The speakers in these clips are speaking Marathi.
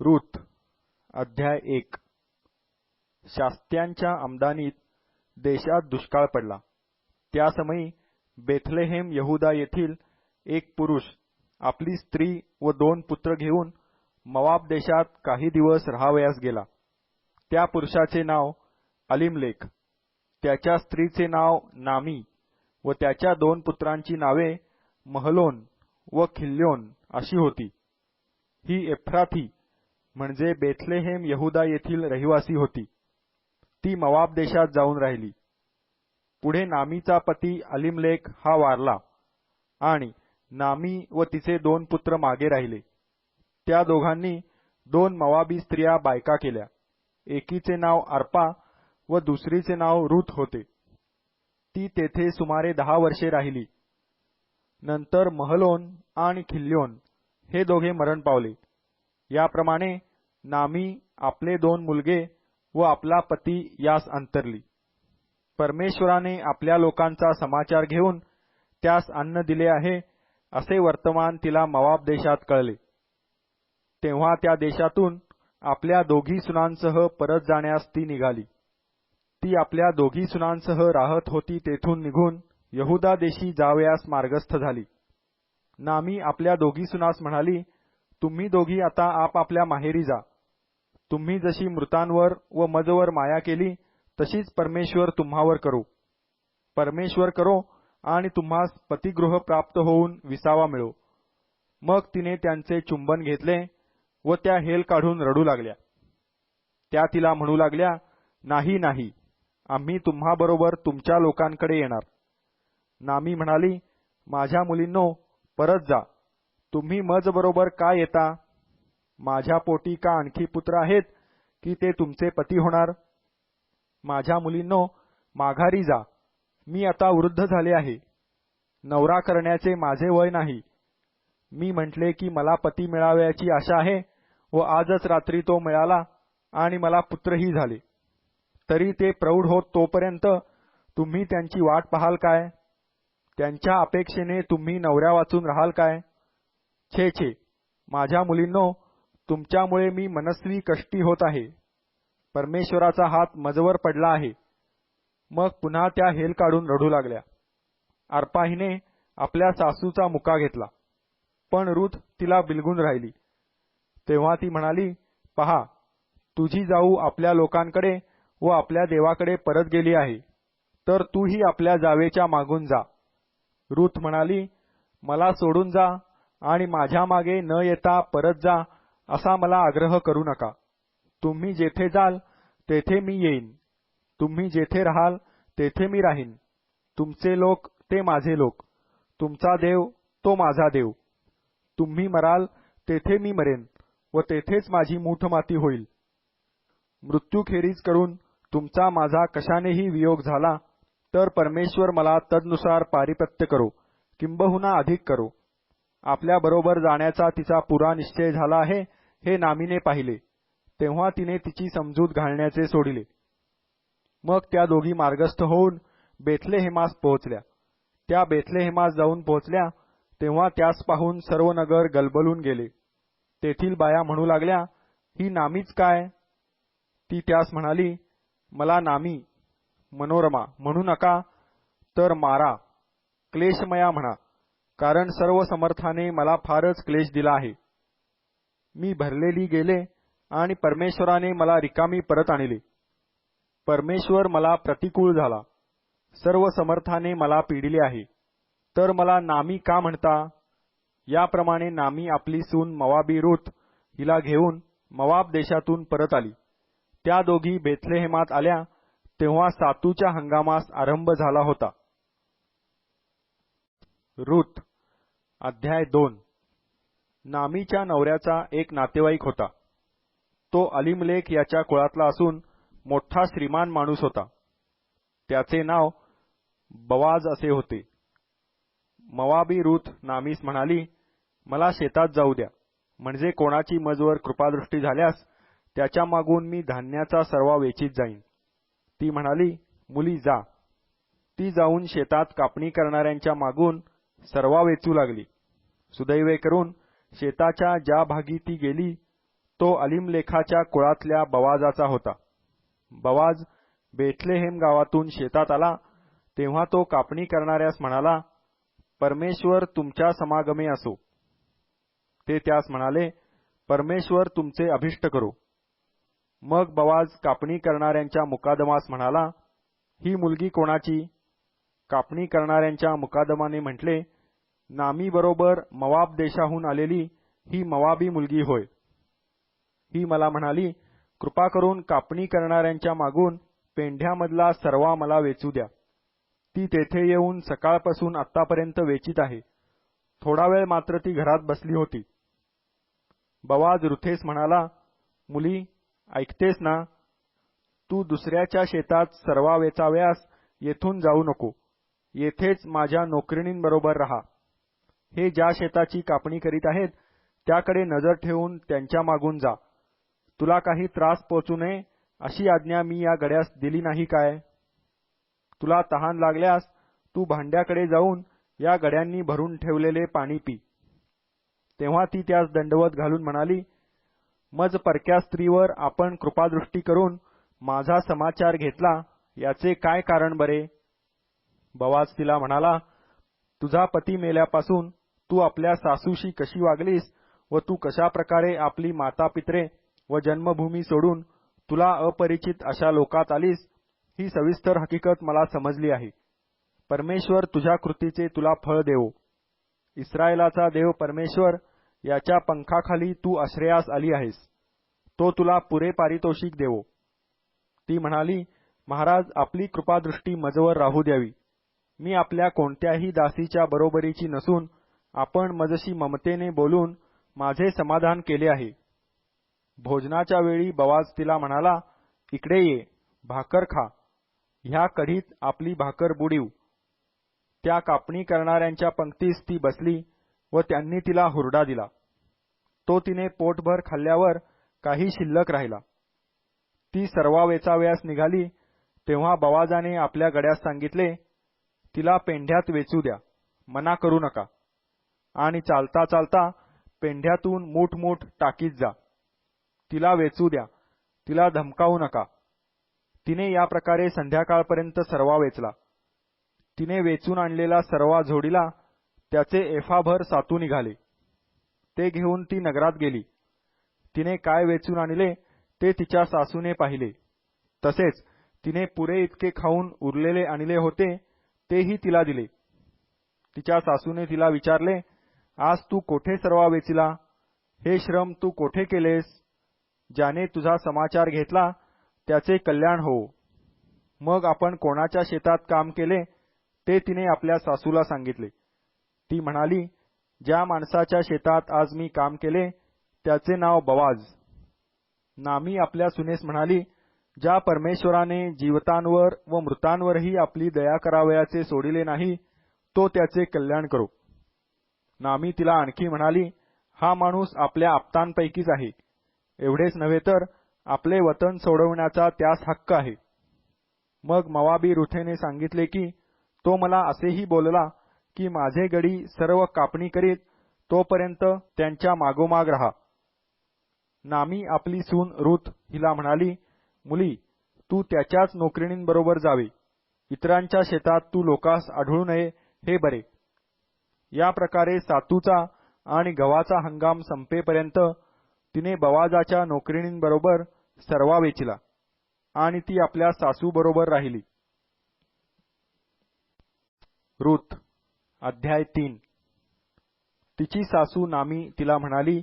रूथ अध्याय एक. शास्त्यांच्या आमदानीत देशात दुष्काळ पडला. त्यासमयी बेथलेहेम यहुदा येथील एक पुरुष आपली स्त्री व दोन पुत्र घेऊन मवाब देशात काही दिवस राहावयास गेला. त्या पुरुषाचे नाव अलिमलेख त्याच्या स्त्रीचे नाव नामी व त्याच्या दोन पुत्रांची नावे महलोन व खिल्योन अशी होती. ही एफ्राथी म्हणजे बेथलेहेम यहुदा येथील रहिवासी होती. ती मवाब देशात जाऊन राहिली. पुढे नामीचा पती अलिमलेख हा वारला आणि नामी व तिचे दोन पुत्र मागे राहिले. त्या दोघांनी दोन मवाबी स्त्रिया बायका केल्या. एकीचे नाव अर्पा व दुसरीचे नाव रुथ होते. ती तेथे सुमारे दहा वर्षे राहिली. नंतर महलोन आणि खिल्योन हे दोघे मरण पावले. याप्रमाणे नामी आपले दोन मुलगे व आपला पती यास अंतरली. परमेश्वराने आपल्या लोकांचा समाचार घेऊन त्यास अन्न दिले आहे असे वर्तमान तिला मवाब देशात कळले. तेव्हा त्या देशातून आपल्या दोघी सुनांसह परत जाण्यास ती निघाली. ती आपल्या दोघी सुनांसह राहत होती तेथून निघून यहुदा देशी जावयास मार्गस्थ झाली. नामी आपल्या दोघी सुनास म्हणाली तुम्ही दोघी आता आपापल्या माहेरी जा. तुम्ही जशी मृतांवर व मजवर माया केली तशीच परमेश्वर तुम्हावर करू. परमेश्वर करो आणि तुम्हास पतिगृह प्राप्त होऊन विसावा मिळो. मग तिने त्यांचे चुंबन घेतले व त्या हेल काढून रडू लागल्या. त्या तिला म्हणू लागल्या नाही नाही आम्ही तुम्हाबरोबर तुमच्या लोकांकडे येणार. नामी म्हणाली माझ्या मुलींनो परत जा. तुम्ही मजबरोबर का येता? माझ्या पोटी का आणखी पुत्र आहेत की ते तुमचे पती होणार? माझ्या मुलींनो माघारी जा. मी आता वृद्ध झाले आहे. नवरा करण्याचे माझे वय नाही. मी म्हटले की मला पती मिळावयाची आशा आहे व आजच रात्री तो मिळाला आणि मला पुत्रही झाले. तरी ते प्रौढ होत तोपर्यंत तुम्ही त्यांची वाट पाहाल काय? त्यांच्या अपेक्षेने तुम्ही नवऱ्या वाचून राहाल काय? छे छे. माझ्या मुलींनो तुमच्यामुळे मी मनस्वी कष्टी होत आहे. परमेश्वराचा हात मजवर पडला आहे. मग पुन्हा त्या हेल काढून रडू लागल्या. अर्पाहीने आपल्या सासूचा मुका घेतला. पण रुथ तिला बिलगून राहिली. तेव्हा ती म्हणाली पहा तुझी जाऊ आपल्या लोकांकडे व आपल्या देवाकडे परत गेली आहे. तर तूही आपल्या जावेच्या मागून जा. रुथ म्हणाली मला सोडून जा आणि माझ्या मागे न येता परत जा असा मला आग्रह करू नका. तुम्ही जेथे जाल तेथे मी येईन. तुम्ही जेथे राहाल तेथे मी राहीन. तुमचे लोक ते माझे लोक. तुमचा देव तो माझा देव. तुम्ही मराल तेथे मी मरेन व तेथेच माझी मूठमाती होईल. मृत्यूखेरीज करून तुमचा माझा कशानेही वियोग झाला तर परमेश्वर मला तदनुसार पारिपत्य करो किंबहुना अधिक करो. आपल्याबरोबर जाण्याचा तिचा पुरा निश्चय झाला आहे हे नामीने पाहिले तेव्हा तिने तिची समजूत घालण्याचे सोडिले. मग त्या दोघी मार्गस्थ होऊन बेथलेहेमास पोहोचल्या. त्या बेथलेहेमास जाऊन पोहोचल्या तेव्हा त्यास पाहून सर्व नगर गलबलून गेले. तेथील बाया म्हणू लागल्या ही नामीच काय? ती त्यास म्हणाली मला नामी मनोरमा म्हणू नका तर मारा क्लेशमया म्हणा कारण सर्व समर्थाने मला फारच क्लेश दिला आहे. मी भरलेली गेले आणि परमेश्वराने मला रिकामी परत आणले. परमेश्वर मला प्रतिकूल झाला. सर्व समर्थाने मला पिडिले आहे. तर मला नामी का म्हणता? याप्रमाणे नामी आपली सून मवाबी रूत हिला घेऊन मवाब देशातून परत आली. त्या दोघी बेथलेहेमात आल्या तेव्हा सातूच्या हंगामास आरंभ झाला होता. रूथ अध्याय दोन. नामीच्या नवऱ्याचा एक नातेवाईक होता. तो अलिमलेख याच्या कुळातला असून मोठा श्रीमान माणूस होता. त्याचे नाव बवाज असे होते. मवाबी रूथ नामीस म्हणाली मला शेतात जाऊ द्या. म्हणजे कोणाची मजवर कृपादृष्टी झाल्यास त्याच्या मागून मी धान्याचा सर्वा वेचीत जाईन. ती म्हणाली मुली जा. ती जाऊन शेतात कापणी करणाऱ्यांच्या मागून सर्वा वेचू लागली. सुदैवे करून शेताच्या ज्या भागी ती गेली तो अलिमलेखाच्या कुळातल्या बवाजाचा होता. बवाज बेथलेहेम गावातून शेतात आला तेव्हा तो कापणी करणाऱ्यास म्हणाला परमेश्वर तुमच्या समागमे असो. ते त्यास म्हणाले परमेश्वर तुमचे अभिष्ट करो. मग बवाज कापणी करणाऱ्यांच्या मुकादमास म्हणाला ही मुलगी कोणाची? कापणी करणाऱ्यांच्या मुकादमाने म्हटले नामी बरोबर मवाब देशाहून आलेली ही मवाबी मुलगी होय. ही मला म्हणाली कृपा करून कापणी करणाऱ्यांच्या मागून पेंढ्यामधला सर्वा मला वेचू द्या. ती तेथे येऊन सकाळपासून आतापर्यंत वेचित आहे. थोडा वेळ मात्र ती घरात बसली होती. बवाज रुथेस म्हणाला मुली ऐकतेस ना? तू दुसऱ्याच्या शेतात सर्वा वेचाव्यास येथून जाऊ नको. येथेच माझ्या नोकरिणींबरोबर राहा. हे ज्या शेताची कापणी करीत आहेत त्याकडे नजर ठेवून त्यांच्या मागून जा. तुला काही त्रास पोचू नये अशी आज्ञा मी या गड्यास दिली नाही काय? तुला तहान लागल्यास तू भांड्याकडे जाऊन या गड्यांनी भरून ठेवलेले पाणी पी. तेव्हा ती त्यास दंडवत घालून म्हणाली मज परक्या स्त्रीवर आपण कृपादृष्टी करून माझा समाचार घेतला याचे काय कारण बरे? बवाज तिला म्हणाला तुझा पती मेल्यापासून तू आपल्या सासूशी कशी वागलीस व तू कशा प्रकारे आपली माता पित्रे व जन्मभूमी सोडून तुला अपरिचित अशा लोकात आलीस ही सविस्तर हकीकत मला समजली आहे. परमेश्वर तुझ्या कृतीचे तुला फळ देवो. इस्रायलाचा देव परमेश्वर याच्या पंखाखाली तू आश्रयास आली आहेस. तो तुला पुरे पारितोषिक देवो. ती म्हणाली महाराज आपली कृपादृष्टी मजवर राहू द्यावी. मी आपल्या कोणत्याही दासीच्या बरोबरीची नसून आपण मजशी ममतेने बोलून माझे समाधान केले आहे. भोजनाच्या वेळी बवाज तिला म्हणाला इकडे ये भाकर खा. ह्या कढीत आपली भाकर बुडीव. त्या कापणी करणाऱ्यांच्या पंक्तीस ती बसली व त्यांनी तिला हुरडा दिला. तो तिने पोटभर खाल्ल्यावर काही शिल्लक राहिला. ती सर्वा वेचावयास निघाली तेव्हा बवाजाने आपल्या गड्यास सांगितले तिला पेंढ्यात वेचू द्या मना करू नका. आणि चालता चालता पेंढ्यातून मूठमूठ टाकीत जा. तिला वेचू द्या. तिला धमकावू नका. तिने या प्रकारे संध्याकाळपर्यंत सर्वा वेचला. तिने वेचून आणलेला सर्वा झोडीला त्याचे एफाभर सातू निघाले. ते घेऊन ती नगरात गेली. तिने काय वेचून आणले ते तिच्या सासूने पाहिले. तसेच तिने पुरे इतके खाऊन उरलेले आणले होते तेही तिला दिले. तिच्या सासूने तिला विचारले आज तू कोठे सर्वा वेचिला? हे श्रम तू कोठे केलेस? ज्याने तुझा समाचार घेतला त्याचे कल्याण हो. मग आपण कोणाच्या शेतात काम केले ते तिने आपल्या सासूला सांगितले. ती म्हणाली ज्या माणसाच्या शेतात आज मी काम केले त्याचे नाव बवाज. नामी आपल्या सुनेस म्हणाली ज्या परमेश्वराने जीवतांवर व मृतांवरही आपली दया करावयाचे सोडिले नाही तो त्याचे कल्याण करो. नामी तिला आणखी म्हणाली हा माणूस आपल्या आप्तांपैकीच आहे. एवढेच नव्हे तर आपले वतन सोडवण्याचा त्यास हक्क आहे. मग मवाबी रुथेने सांगितले की तो मला असेही बोलला की माझे गडी सर्व कापणी करीत तोपर्यंत त्यांच्या मागोमाग रहा. नामी आपली सून रुथ हिला म्हणाली मुली तू त्याच्याच नोकरिणींबरोबर जावे. इतरांच्या शेतात तू लोकास आढळू नये हे बरे. या प्रकारे सातूचा आणि गव्हाचा हंगाम संपेपर्यंत तिने बवाजाच्या नोकरिणींबरोबर सर्वा वेचला आणि ती आपल्या सासूबरोबर राहिली. रुत अध्याय तीन. तिची सासू नामी तिला म्हणाली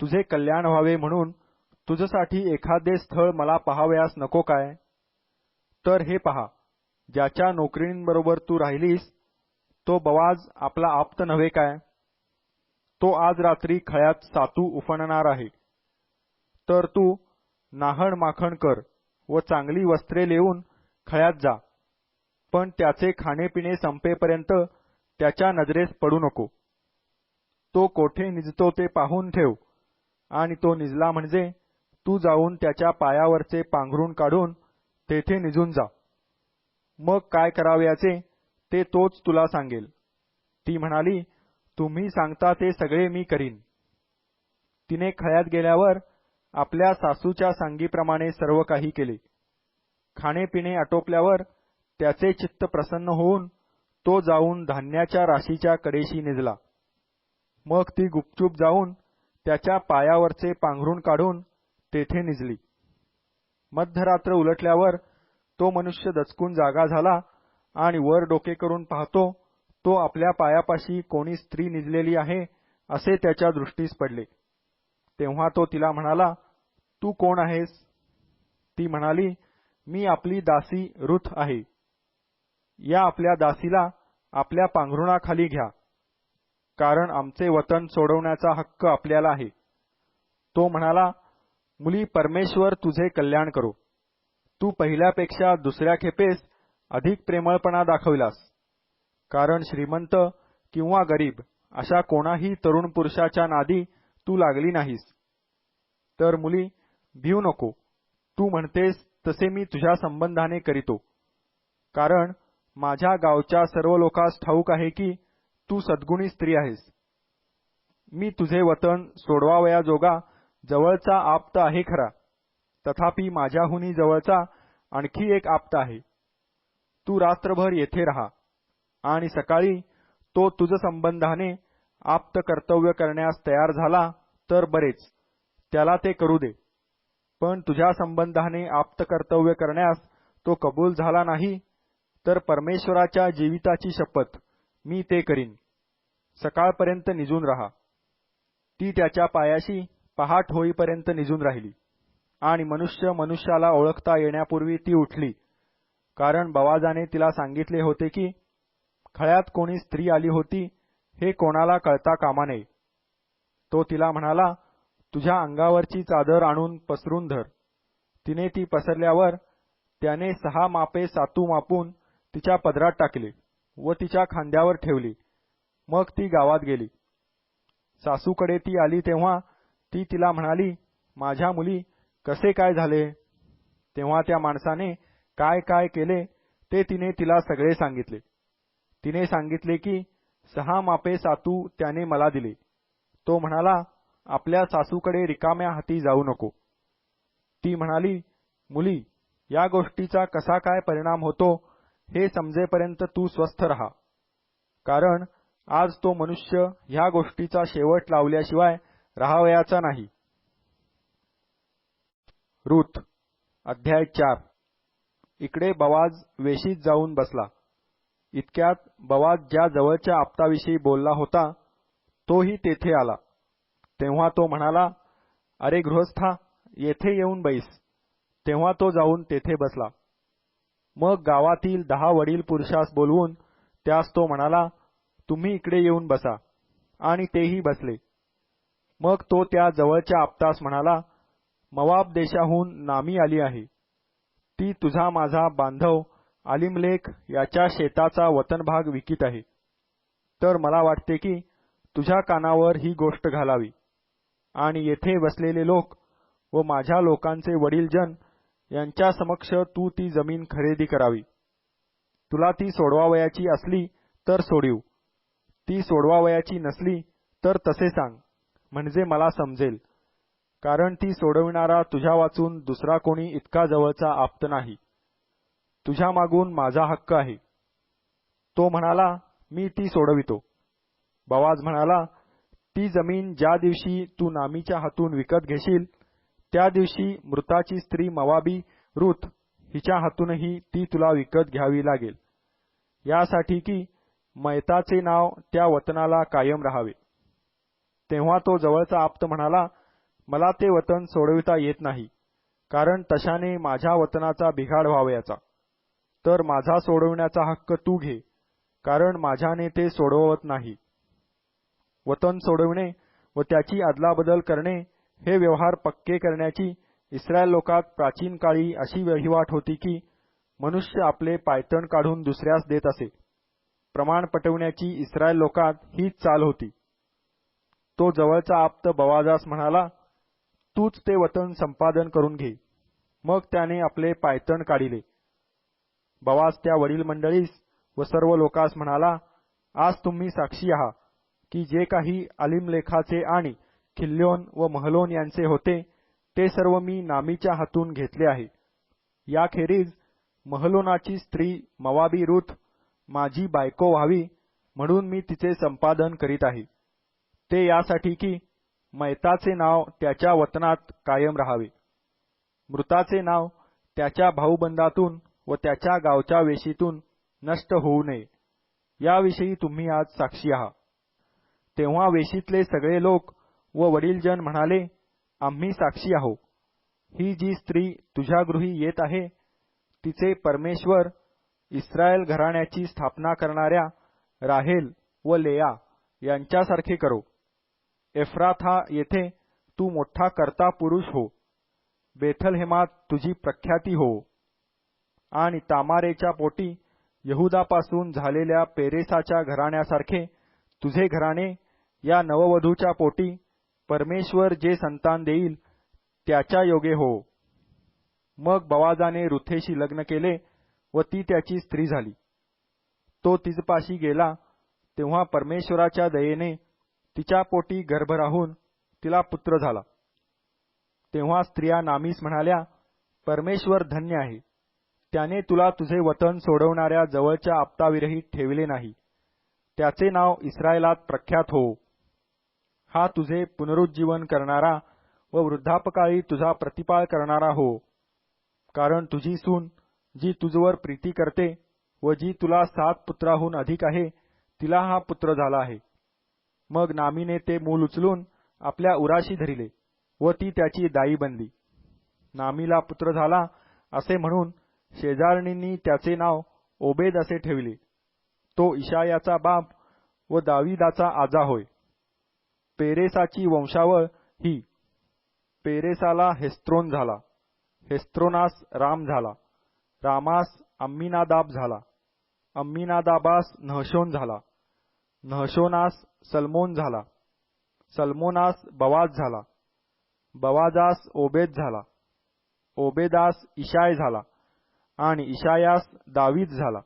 तुझे कल्याण व्हावे म्हणून तुझसाठी एखादे स्थळ मला पहावयास नको काय? तर हे पहा ज्याच्या नोकरींबरोबर तू राहिलीस तो बवाज आपला आप्त नव्हे काय? तो आज रात्री खळ्यात सातू उफणणार आहे. तर तू नाहण माखण कर व चांगली वस्त्रे लेऊन खळ्यात जा. पण त्याचे खाणेपिणे संपेपर्यंत त्याच्या नजरेस पडू नको. तो कोठे निजतो ते पाहून ठेव. आणि तो निजला म्हणजे तू जाऊन त्याच्या पायावरचे पांघरून काढून तेथे निजून जा. मग काय करावयाचे ते तोच तुला सांगेल. ती म्हणाली तुम्ही सांगता ते सगळे मी करीन. तिने खळ्यात गेल्यावर आपल्या सासूच्या सांगीप्रमाणे सर्व काही केले. खाणेपिणे आटोपल्यावर त्याचे चित्त प्रसन्न होऊन तो जाऊन धान्याच्या राशीच्या कडेशी निजला. मग ती गुपचूप जाऊन त्याच्या पायावरचे पांघरून काढून तेथे निजली. मध्यरात्र उलटल्यावर तो मनुष्य दचकून जागा झाला आणि वर डोके करून पाहतो तो आपल्या पायापाशी कोणी स्त्री निजलेली आहे असे त्याच्या दृष्टीस पडले. तेव्हा तो तिला म्हणाला तू कोण आहेस? ती म्हणाली मी आपली दासी रुथ आहे. या आपल्या दासीला आपल्या पांघरुणाखाली घ्या. कारण आमचे वतन सोडवण्याचा हक्क आपल्याला आहे. तो म्हणाला मुली परमेश्वर तुझे कल्याण करो. तू पहिल्यापेक्षा दुसऱ्या खेपेस अधिक प्रेमळपणा दाखविलास. कारण श्रीमंत किंवा गरीब अशा कोणाही तरुण पुरुषाच्या नादी तू लागली नाहीस. तर मुली भिऊ नको. तू म्हणतेस तसे मी तुझ्या संबंधाने करीतो. कारण माझ्या गावच्या सर्व लोकांस ठाऊक आहे की तू सद्गुणी स्त्री आहेस. मी तुझे वतन सोडवावयाजोगा जवळचा आप्त आहे खरा. तथापि माझ्याहुनी जवळचा आणखी एक आप्त आहे. तू रात्रभर येथे राहा आणि सकाळी तो तुझ संबंधाने आप्त कर्तव्य करण्यास तयार झाला तर बरेच. त्याला ते करू दे. पण तुझ्या संबंधाने आप्त कर्तव्य करण्यास तो कबूल झाला नाही तर परमेश्वराच्या जीविताची शपथ मी ते करीन. सकाळपर्यंत निजून राहा. ती त्याच्या पायाशी पहाट होईपर्यंत निजून राहिली आणि मनुष्य मनुष्याला ओळखता येण्यापूर्वी ती उठली. कारण बवाजाने तिला सांगितले होते की खळ्यात कोणी स्त्री आली होती हे कोणाला कळता कामा नये. तो तिला म्हणाला तुझ्या अंगावरची चादर आणून पसरून धर. तिने ती पसरल्यावर त्याने सहा मापे सातू मापून तिच्या पदरात टाकले व तिच्या खांद्यावर ठेवली. मग ती गावात गेली. सासूकडे ती आली तेव्हा ती तिला म्हणाली माझ्या मुली कसे काय झाले? तेव्हा त्या माणसाने काय काय केले ते तिने तिला सगळे सांगितले. तिने सांगितले की सहा मापे सातू त्याने मला दिले. तो म्हणाला आपल्या सासूकडे रिकाम्या हाती जाऊ नको. ती म्हणाली मुली या गोष्टीचा कसा काय परिणाम होतो हे समजेपर्यंत तू स्वस्थ राहा. कारण आज तो मनुष्य ह्या गोष्टीचा शेवट लावल्याशिवाय राहावयाचा नाही. रूथ अध्याय चार. इकडे बवाज वेशीत जाऊन बसला. इतक्यात बवाज ज्या जवळच्या आप्ताविषयी बोलला होता तोही तेथे आला. तेव्हा तो म्हणाला अरे गृहस्था येथे येऊन बैस. तेव्हा तो जाऊन तेथे बसला. मग गावातील दहा वडील पुरुषास बोलवून त्यास तो म्हणाला तुम्ही इकडे येऊन बसा. आणि तेही बसले. मग तो त्या जवळच्या आप्तास म्हणाला मवाब देशाहून नामी आली आहे. ती तुझा माझा बांधव आलिमलेख याच्या शेताचा वतनभाग विकीत आहे. तर मला वाटते की तुझ्या कानावर ही गोष्ट घालावी. आणि येथे बसलेले लोक व माझ्या लोकांचे वडीलजन यांच्या समक्ष तू ती जमीन खरेदी करावी. तुला ती सोडवावयाची असली तर सोडिव. ती सोडवावयाची नसली तर तसे सांग म्हणजे मला समजेल. कारण ती सोडविणारा तुझ्या वाचून दुसरा कोणी इतका जवळचा आप्त नाही. तुझ्या मागून माझा हक्क आहे. तो म्हणाला मी ती सोडवितो. बवाज म्हणाला ती जमीन ज्या दिवशी तू नामीच्या हातून विकत घेशील त्या दिवशी मृताची स्त्री मवाबी रुथ हिच्या हातूनही ती तुला विकत घ्यावी लागेल. यासाठी की मैताचे नाव त्या वतनाला कायम राहावे. तेव्हा तो जवळचा आप्त म्हणाला मला ते वतन सोडविता येत नाही कारण तशाने माझ्या वतनाचा बिघाड व्हावयाचा. तर माझा सोडविण्याचा हक्क तू घे कारण माझ्याने ते सोडवत नाही. वतन सोडविणे व त्याची अदलाबदल करणे हे व्यवहार पक्के करण्याची इस्रायल लोकात प्राचीन काळी अशी वहिवाट होती की मनुष्य आपले पायतण काढून दुसऱ्यास देत असे. प्रमाण पटवण्याची इस्रायल लोकात हीच चाल होती. तो जवळचा आप्त बवाजास म्हणाला तूच ते वतन संपादन करून घे. मग त्याने आपले पायतण काढिले. बवास त्या वडील मंडळीस व सर्व लोकास म्हणाला आज तुम्ही साक्षी आहात की जे काही अलिमलेखाचे आणि खिल्लोन व महलोन यांचे होते ते सर्व मी नामीच्या हातून घेतले आहे. याखेरीज महलोनाची स्त्री मवाबी रुथ माझी बायको व्हावी म्हणून मी तिचे संपादन करीत आहे. ते यासाठी की मैताचे नाव त्याच्या वतनात कायम राहावे. मृताचे नाव त्याच्या भाऊबंदातून व त्याच्या गावच्या वेशीतून नष्ट होऊ नये. याविषयी तुम्ही आज साक्षी आहात. तेव्हा वेशीतले सगळे लोक व वडीलजन म्हणाले आम्ही साक्षी आहो ही जी स्त्री तुझ्या गृही येत आहे तिचे परमेश्वर इस्रायल घराण्याची स्थापना करणाऱ्या राहेल व लेया यांच्यासारखे करो. एफ्राथा येथे तू मोठा करता पुरुष हो. बेथलहेमात तुझी प्रख्याती हो. आणि तामारेच्या पोटी यहुदापासून झालेल्या पेरेसाच्या घराण्यासारखे तुझे घराणे या नववधूच्या पोटी परमेश्वर जे संतान देईल त्याच्या योगे हो. मग बवाजाने रुथेशी लग्न केले व ती त्याची स्त्री झाली. तो तिजपाशी गेला तेव्हा परमेश्वराच्या दयेने तिच्या पोटी गर्भ राहून तिला पुत्र झाला. तेव्हा स्त्रिया नामीस म्हणाल्या परमेश्वर धन्य आहे. त्याने तुला तुझे वतन सोडवणाऱ्या जवळच्या आपताविरही ठेवले नाही. त्याचे नाव इस्रायलात प्रख्यात हो. हा तुझे पुनरुज्जीवन करणारा व वृद्धापकाळी तुझा प्रतिपाळ करणारा हो. कारण तुझी सून जी तुझवर प्रीती करते व जी तुला सात पुत्राहून अधिक आहे तिला हा पुत्र झाला आहे. मग नामीने ते मूल उचलून आपल्या उराशी धरिले व ती त्याची दाई बनली. नामीला पुत्र झाला असे म्हणून शेजारणींनी त्याचे नाव ओबेद असे ठेवले. तो इशायाचा बाप व दाविदाचा आजा होय. पेरेसाची वंशावळ ही. पेरेसाला हेस्त्रोन झाला. हेस्त्रोनास राम झाला. रामास अम्मीनादाब झाला. अम्मीनादाबास नहशोन झाला. नहशोनास सलमोन झाला. सलमोनास बवाज झाला. बवाजास ओबेद झाला. ओबेदास इशाय झाला आणि इशायास दावीद झाला.